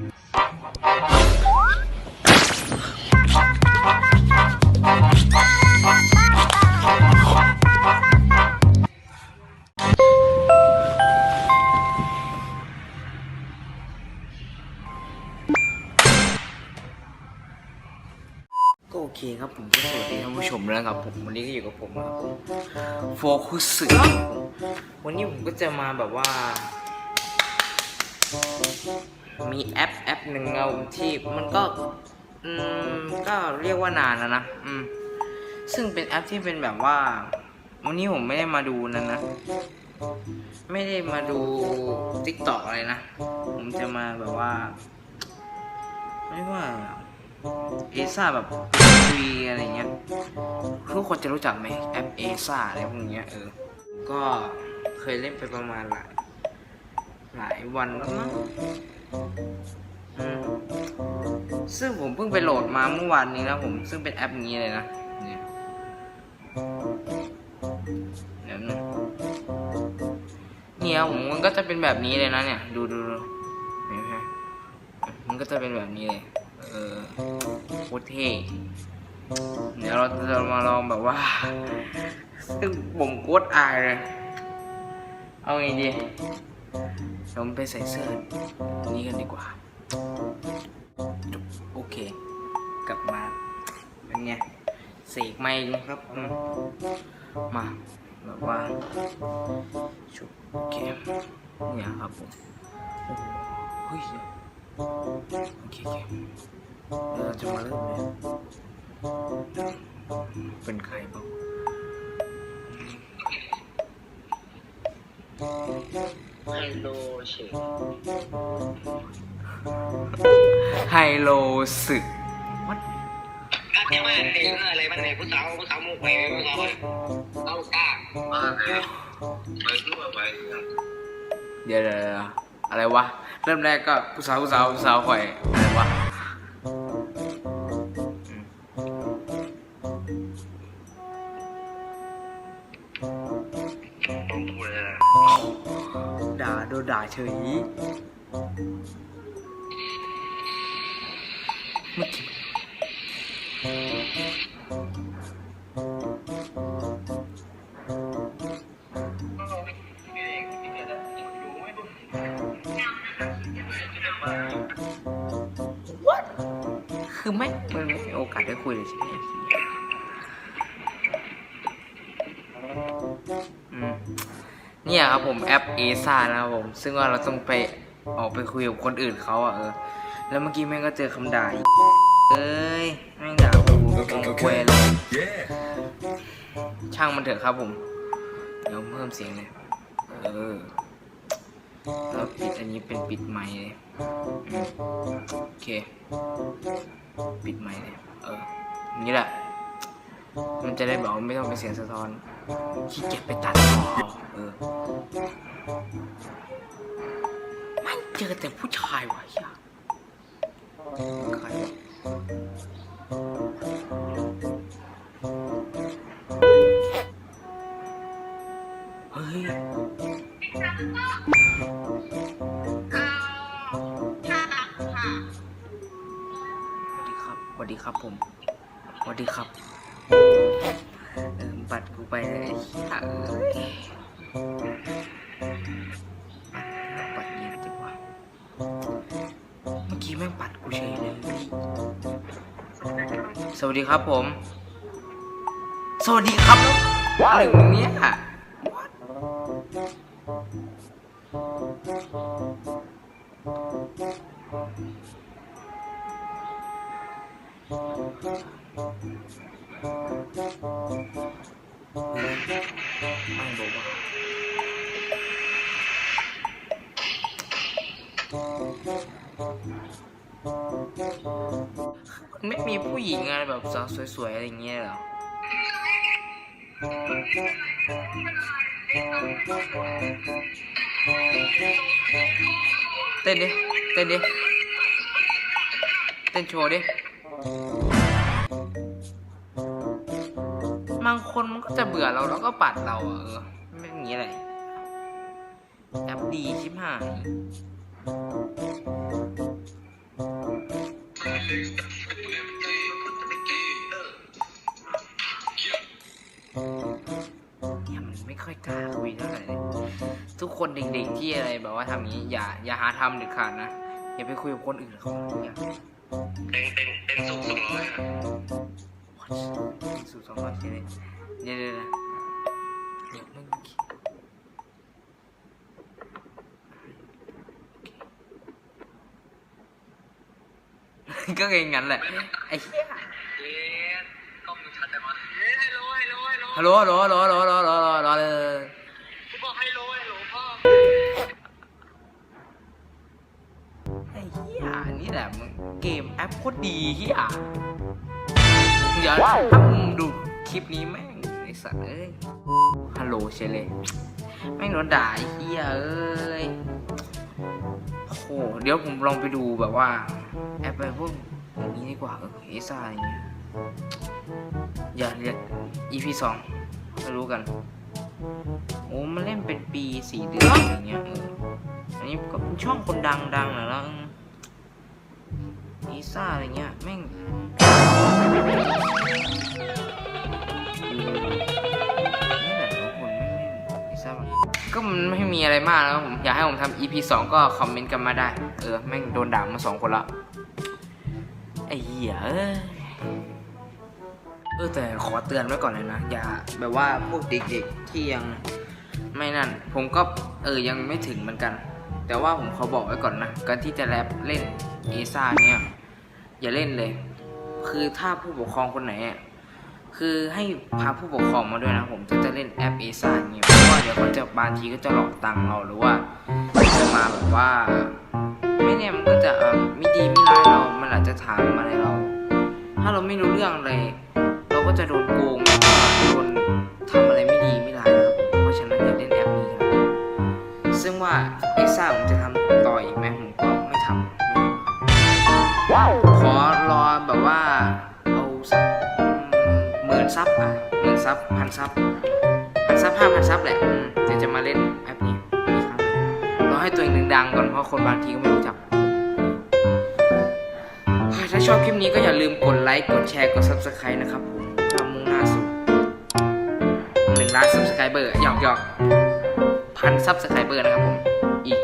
ก็โอเคครับผมก็สวัสดีท่านผู้ชมแล้วครับผมวันนี้ก็อยู่กับผมนะครับโฟคุสึวันนี้ผมก็จะมาแบบว่า มีแอปแอปหนึ่งเอาที่มันก็ อืม ก็เรียกว่านานแล้วนะ อืม ซึ่งเป็นแอปที่เป็นแบบว่า วันนี้ผมไม่ได้มาดูนั่นนะ ไม่ได้มาดู t ิ k t o k อะไรนะ ผมจะมาแบบว่า ไม่ว่าเอซ่าแบบฟรีอะไรเงี้ย ทุกคนจะรู้จักไหมแอปเอซ่าอะไรพวกเนี้ยเออ ก็เคยเล่นไปประมาณหลายหลายวันแล้วมั้ง ซึ่งผมเพิ่งไปโหลดมาเมื่อวานนี้นะผม ซึ่งเป็นแอปนี้เลยนะเนี่ยเดี๋ยวนะเนี่ยผมมันก็จะเป็นแบบนี้เลยนะเนี่ย ดูดูดูเห็นไหมมันก็จะเป็นแบบนี้เลย เออโคตรเท่เดี๋ยวเราจะมาลองแบบว่า ซึ่งผมโคตรอายเลย เอาไงดี เราไปใส่เสื้อนี้กันดีกว่าจบโอเค กลับมาเป็นไงเสกไม่ครับมมาแบบว่าชุบโอเคเนี่ยครับผมโอ้โหเฮ้ยโอเคโอเคเดี๋ยวเราจะมาเริ่มเลยเป็นใครบ้าง ไฮโลเชคไฮโลสึกอันนี้มันเองอะไรมันเนี่ยผู้สาวผู้สาวมุกไปผู้สาวเอากล้ามาเลยไปด้วยไปเดี๋ยวเดี๋ยวเดี๋ยวอะไรวะ เริ่มแรกก็ผู้สาวผู้สาวผู้สาวข่อยอะไรวะ ด่าโดนด่าเฉยมื่อกี้คือไม่มันไม่มีโอกาสได้คุยเลยใช่ไหม เนี่ยครับผมแอปเอซ่านะครับผม ซึ่งว่าเราต้องไปออกไปคุยกับคนอื่นเขาอะเออ แล้วเมื่อกี้แม่งก็เจอคำด่าเอ้ยแม่งด่ากูกองควยเลยช่างมันเถอะครับผม เดี๋ยวเพิ่มเสียงเลยเออแล้วปิดอันนี้เป็นปิดไมค์เลยโอเค ปิดไมค์เลยเออนี้แหละ มันจะได้บบว่าไม่ต้องเป็นเสียงสะท้อนขี้เกียจไปตัดต่อเออมันเจอแต่ผู้ชายวะเฮียใครเฮ้ยสวัสดีครับสวัสดีครับผมสวัสดีครับ เออปัดกูไปเลยไอ้เหี้ยเอ้ยปัดเงียบดีกว่าเมื่อกี้แม่งปัดกูเฉยเลย สวัสดีครับผม สวัสดีครับอะไรของมึงเนี่ย มีผู้หญิงอะไรแบบสาวสวยๆอะไรเงี้ยหรอเต้นดิ เต้นดิ เต้นโชว์ดิ บางคนมันก็จะเบื่อเราแล้วก็ปัดเราอะเออไม่เป็นงี้เลยแอปดีชิบหาย เนี่ยมันไม่ค่อยกล้าคุยเท่าไหร่เลยทุกคนเด็กๆที่อะไรแบบว่าทำอย่างนี้อย่าอย่าหาทำเด็ดขาดนะอย่าไปคุยกับคนอื่นเขาเนี่ยเป็นเป็นเป็นสูงสองร้อยสูงสองร้อยใช่ไหมเนี่ยวเดี๋ยวเดี๋ยวมึงก็ไงงั้นแหละไอ้ ฮัลโหลฮัลโหลฮัลโหลฮัลโหลฮัลโหลฮัลโหลฮัลโหลฮัลโหลฮัลโหลเลยกูบอกฮัลโหลฮัลโหลพ่อไอ้เหี้ยนี่แหละมึงเกมแอปโคตรดีเหี้ยเดี๋ยวถ้ามึงดูคลิปนี้แม่งไอ้สัตว์เอ้ยฮัลโหลเชเลยแม่งโดนด่าไอ้เหี้ยเอ้ยโอ้โหเดี๋ยวผมลองไปดูแบบว่า แอปอะไรพวกอย่างนี้ดีกว่าเออเอซ่าอะไรเงี้ยอย่าเรียก EP สองม่รู้กันโอ้มันเล่นเป็นปีสี่เดือนอะไรเงี้ยเอออันนี้ก็เป็นช่องคนดังดังๆนะแล้วอีซ่าอะไรเงี้ยแม่งนี่แหละทุกคนแม่งเล่นอีซ่าแบบก็มันไม่มีอะไรมากแล้วผมอยากให้ผมทำ EP สองก็คอมเมนต์กันมาได้ เออ แม่งโดนด่ามาสองคนละ ไอ้เหี้ย เออแต่ขอเตือนไว้ก่อนเลยนะ อย่าแบบว่าพวกเด็กๆที่ยังไม่นั่น ผมก็เออยังไม่ถึงเหมือนกัน แต่ว่าผมขอบอกไว้ก่อนนะการที่จะแรปเล่นเอซ่าเนี่ยอย่าเล่นเลย คือถ้าผู้ปกครองคนไหนคือให้พาผู้ปกครองมาด้วยนะ ผมถ้าจะเล่นแอปเอซ่าเนี่ยเพราะว่าเดี๋ยวเขาจะบางทีก็จะหลอกตังเราหรือว่าจะมาแบบว่า ไม่เนี่ยมันก็จะเออไม่ดีไม่ร้ายเรา มันอาจจะถามอะไรเรา ถ้าเราไม่รู้เรื่องเลย เราก็จะโดนโกงโดนทำอะไรไม่ดีไม่ร้ายนะครับเพราะฉะนั้นอย่าเล่นแอปนี้ครับซึ่งว่าเอ็กซ่าผมจะทำต่ออีกไหมผมก็ไม่ทำขอรอแบบว่าเอาสักหมื่นซับอะหมื่นซับพันซับพันซับห้าพันซับแหละเดี๋ยวจะมาเล่นแอปนี้อีกครั้งหนึ่งรอให้ตัวเองดังก่อนเพราะคนบางทีก็ไม่รู้จักถ้าชอบคลิปนี้ก็อย่าลืมกดไลค์ กดแชร์ กด subscribe นะครับผม ความมุ่งหน้าสู่หนึ่งล้านซับสไครเบอร์หยอกหยอกพันซับสไครเบอร์นะครับผมอีก